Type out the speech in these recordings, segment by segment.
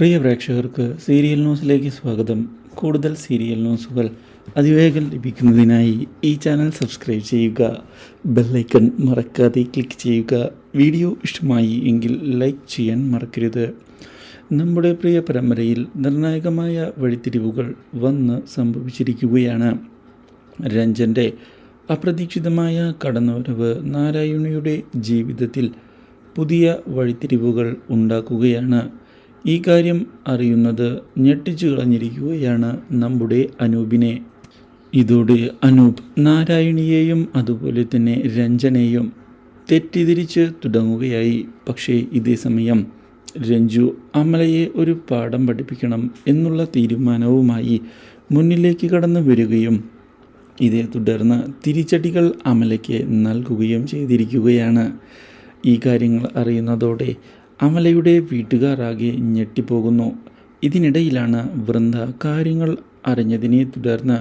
പ്രിയ പ്രേക്ഷകർക്ക് സീരിയൽ ന്യൂസിലേക്ക് സ്വാഗതം. കൂടുതൽ സീരിയൽ ന്യൂസുകൾ അതിവേഗം ലഭിക്കുന്നതിനായി ഈ ചാനൽ സബ്സ്ക്രൈബ് ചെയ്യുക. ബെല്ലൈക്കൺ മറക്കാതെ ക്ലിക്ക് ചെയ്യുക. വീഡിയോ ഇഷ്ടമായി എങ്കിൽ ലൈക്ക് ചെയ്യാൻ മറക്കരുത്. നമ്മുടെ പ്രിയ പരമ്പരയിൽ നിർണായകമായ വഴിത്തിരിവുകൾ വന്ന് സംഭവിച്ചിരിക്കുകയാണ്. രഞ്ജന്റെ അപ്രതീക്ഷിതമായ കടന്നുവരവ് നാരായണിയുടെ ജീവിതത്തിൽ പുതിയ വഴിത്തിരിവുകൾ ഉണ്ടാക്കുകയാണ്. ഈ കാര്യം അറിയുന്നത് ഞെട്ടിച്ചു കളഞ്ഞിരിക്കുകയാണ് നമ്മുടെ അനൂപിനെ. ഇതോടെ അനൂപ് നാരായണിയെയും അതുപോലെ തന്നെ രഞ്ജനെയും തെറ്റിദ്ധരിച്ച് തുടങ്ങുകയായി. പക്ഷേ ഇതേ സമയം രഞ്ജു അമലയെ ഒരു പാഠം പഠിപ്പിക്കണം എന്നുള്ള തീരുമാനവുമായി മുന്നിലേക്ക് കടന്നു വരികയും ഇതേ തുടർന്ന് തിരിച്ചടികൾ അമലയ്ക്ക് നൽകുകയും ചെയ്തിരിക്കുകയാണ്. ഈ കാര്യങ്ങൾ അറിയുന്നതോടെ അമലയുടെ വീട്ടുകാരാകെ ഞെട്ടിപ്പോകുന്നു. ഇതിനിടയിലാണ് വൃന്ദ കാര്യങ്ങൾ അറിഞ്ഞതിനെ തുടർന്ന്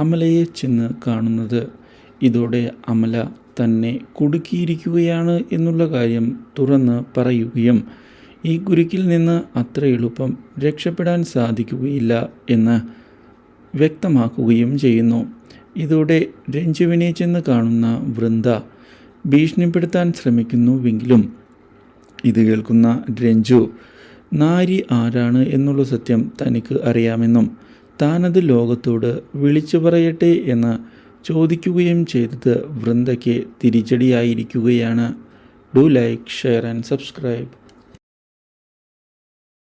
അമലയെ ചെന്ന് കാണുന്നത്. ഇതോടെ അമല തന്നെ കുടുക്കിയിരിക്കുകയാണ് എന്നുള്ള കാര്യം തുറന്ന് പറയുകയും ഈ കുരുക്കിൽ നിന്ന് അത്ര എളുപ്പം രക്ഷപ്പെടാൻ സാധിക്കുകയില്ല എന്ന് വ്യക്തമാക്കുകയും ചെയ്യുന്നു. ഇതോടെ രഞ്ജുവിനെ ചെന്ന് കാണുന്ന വൃന്ദ ഭീഷണിപ്പെടുത്താൻ ശ്രമിക്കുന്നുവെങ്കിലും ഇത് കേൾക്കുന്ന രഞ്ജു നാരി ആരാണ് എന്നുള്ള സത്യം തനിക്ക് അറിയാമെന്നും താനത് ലോകത്തോട് വിളിച്ചു പറയട്ടെ എന്ന് ചോദിക്കുകയും ചെയ്തത് വൃന്ദയ്ക്ക് തിരിച്ചടിയായിരിക്കുകയാണ്. Do like share and subscribe.